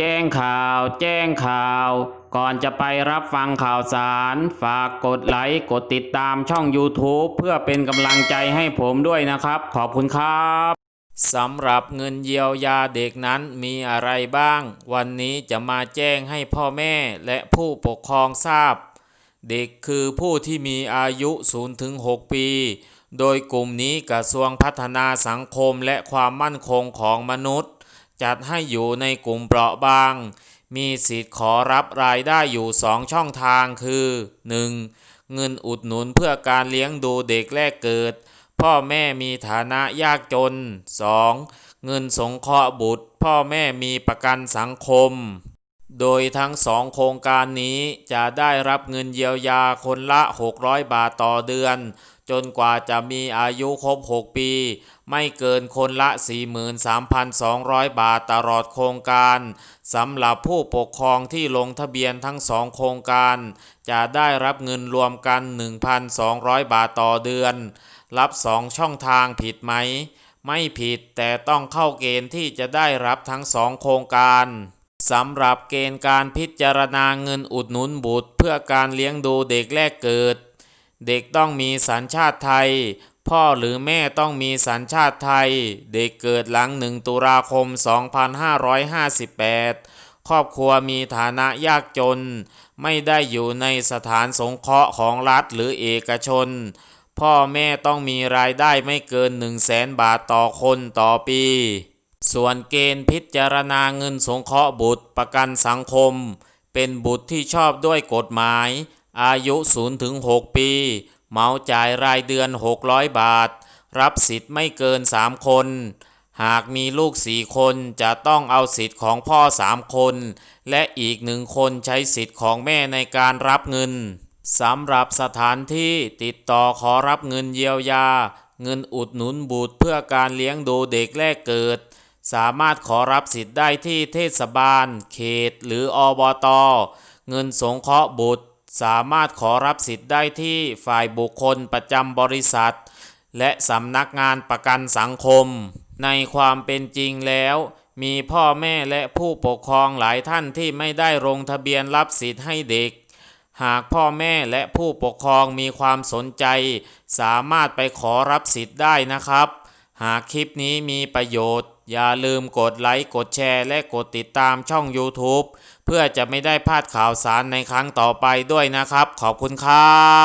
แจ้งข่าว แจ้งข่าว ก่อนจะไปรับฟังข่าวสาร ฝากกดไลค์กดติดตามช่อง YouTube เพื่อเป็นกำลังใจให้ผมด้วยนะครับ ขอบคุณครับสำหรับเงินเยียวยาเด็กนั้นมีอะไรบ้าง วันนี้จะมาแจ้งให้พ่อแม่และผู้ปกครองทราบ เด็กคือผู้ที่มีอายุ0-6ปี โดยกลุ่มนี้กระทรวงพัฒนาสังคมและความมั่นคงของมนุษย์ จัดให้อยู่ในกลุ่มเปราะบาง มีสิทธิ์ขอรับรายได้อยู่2ช่องทางคือ 1. เงินอุดหนุนเพื่อการเลี้ยงดูเด็กแรกเกิด พ่อแม่มีฐานะยากจน 2. เงินสงเคราะห์บุตร พ่อแม่มีประกันสังคม โดยทั้งสองโครงการนี้จะได้รับเงินเยียวยาคนละ 600 บาทต่อเดือน จนกว่าจะมีอายุครบ 6 ปี ไม่เกินคนละ 43,200 บาทตลอดโครงการสำหรับผู้ปกครองที่ลงทะเบียนทั้งสองโครงการ จะได้รับเงินรวมกัน 1,200 บาทต่อเดือน รับสองช่องทางผิดไหม ไม่ผิดแต่ต้องเข้าเกณฑ์ที่จะได้รับทั้งสองโครงการสำหรับเกณฑ์การพิจารณาเงินอุดหนุนบุตร เพื่อการเลี้ยงดูเด็กแรกเกิด เด็กต้องมีสัญชาติไทย พ่อหรือแม่ต้องมีสัญชาติไทย เด็กเกิดหลัง1ตุลาคม 2558 ครอบครัวมีฐานะยากจน ไม่ได้อยู่ในสถานสงเคราะห์ของรัฐหรือเอกชน พ่อแม่ต้องมีรายได้ไม่เกิน 1 0 0 0 0แสนบาทต่อคนต่อปี ส่วนเกณฑ์พิจารณาเงินสงเคราะห์บุตรประกันสังคม เป็นบุตรที่ชอบด้วยกฎหมาย อายุ0-6ปี เหมาจ่ายรายเดือน 600 บาท รับสิทธิ์ไม่เกิน 3 คน หากมีลูก4คนจะต้องเอาสิทธิ์ของพ่อ3คน และอีกหนึ่งคนใช้สิทธิ์ของแม่ในการรับเงินสำหรับสถานที่ติดต่อขอรับเงินเยียวยา เงินอุดหนุนบุตรเพื่อการเลี้ยงดูเด็กแรกเกิด สามารถขอรับสิทธิ์ได้ที่เทศบาล เขต หรืออบต เงินสงเคราะห์บุตร สามารถขอรับสิทธิ์ได้ที่ฝ่ายบุคคลประจำบริษัท และสำนักงานประกันสังคม ในความเป็นจริงแล้ว มีพ่อแม่และผู้ปกครองหลายท่านที่ไม่ได้ลงทะเบียนรับสิทธิ์ให้เด็ก หากพ่อแม่และผู้ปกครองมีความสนใจ สามารถไปขอรับสิทธิ์ได้นะครับ หากคลิปนี้มีประโยชน์ อย่าลืมกดไลค์กดแชร์และกดติดตามช่อง YouTube เพื่อจะไม่ได้พลาดข่าวสารในครั้งต่อไปด้วยนะครับ ขอบคุณครับ